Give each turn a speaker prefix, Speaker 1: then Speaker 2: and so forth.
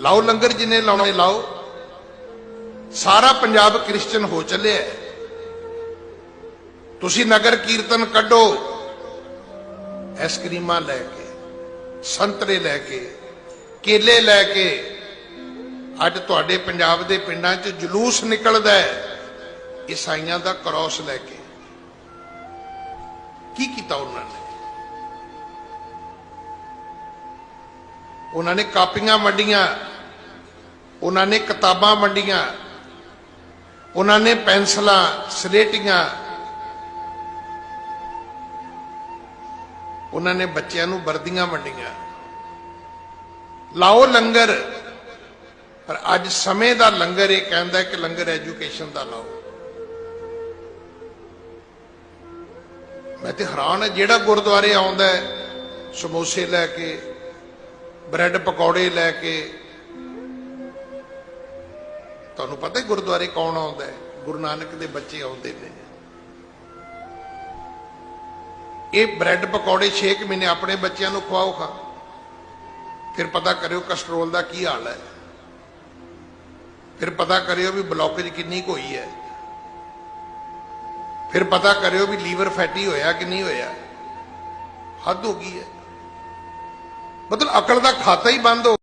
Speaker 1: ਲਾਓ ਲੰਗਰ ਜਿੰਨੇ ਲਾਉਣੇ ਲਾਓ। ਸਾਰਾ ਪੰਜਾਬ ਕ੍ਰਿਸਚਨ ਹੋ ਚੱਲਿਆ ਤੁਸੀਂ ਨਗਰ ਕੀਰਤਨ ਕੱਢੋ। ਐਸਕ੍ਰੀਮਾਂ ਲੈ ਕੇ, ਸੰਤਰੇ ਲੈ ਕੇ, ਕੇਲੇ ਲੈ ਕੇ, ਅੱਜ ਤੁਹਾਡੇ ਪੰਜਾਬ ਦੇ ਪਿੰਡਾਂ 'ਚ ਜਲੂਸ ਨਿਕਲਦਾ ਹੈ। ਈਸਾਈਆਂ ਦਾ ਕ੍ਰਾਸ ਲੈ ਕੇ। ਕੀ ਕੀਤਾ ਉਹਨਾਂ ਨੇ? ਉਹਨਾਂ ਨੇ ਕਾਪੀਆਂ ਵੰਡੀਆਂ। ਉਹਨਾਂ ਨੇ ਕਿਤਾਬਾਂ ਵੰਡੀਆਂ, ਉਹਨਾਂ ਨੇ ਪੈਨਸਲਾਂ ਸਲੇਟੀਆਂ, ਉਹਨਾਂ ਨੇ ਬੱਚਿਆਂ ਨੂੰ ਵਰਦੀਆਂ ਵੰਡੀਆਂ। ਲਾਓ ਲੰਗਰ, ਪਰ ਅੱਜ ਸਮੇਂ ਦਾ ਲੰਗਰ ਇਹ ਕਹਿੰਦਾ ਕਿ ਲੰਗਰ ਐਜੂਕੇਸ਼ਨ ਦਾ ਲਾਓ। ਮੈਂ ਤੇ ਹੈਰਾਨ ਹੈ, ਜਿਹੜਾ ਗੁਰਦੁਆਰੇ ਆਉਂਦਾ ਸਮੋਸੇ ਲੈ ਕੇ, ਬ੍ਰੈਡ ਪਕੌੜੇ ਲੈ ਕੇ ਤੁਹਾਨੂੰ ਪਤਾ ਹੈ ਗੁਰਦੁਆਰੇ ਕੌਣ ਆਉਂਦਾ ਹੈ? ਗੁਰੂ ਨਾਨਕ ਦੇ ਬੱਚੇ ਆਉਂਦੇ ਨੇ। ਇਹ ਬ੍ਰੈਡ ਪਕੌੜੇ 6 ਮਹੀਨੇ ਆਪਣੇ ਬੱਚਿਆਂ ਨੂੰ ਖਵਾਓ ਖਾ। ਫਿਰ ਪਤਾ ਕਰਿਓ ਕਸਟਰੋਲ ਦਾ ਕੀ ਹਾਲ ਹੈ। ਫਿਰ ਪਤਾ ਕਰਿਓ ਵੀ ਬਲੌਕੇਜ ਕਿੰਨੀ ਕੁ ਹੋਈ ਹੈ। ਫਿਰ ਪਤਾ ਕਰਿਓ ਵੀ ਲੀਵਰ ਫੈਟੀ ਹੋਇਆ ਕਿ ਨਹੀਂ ਹੋਇਆ। ਹੱਦ ਹੋ ਗਈ ਹੈ। ਮਤਲਬ ਅਕਲ ਦਾ ਖਾਤਾ ਹੀ ਬੰਦ ਹੋ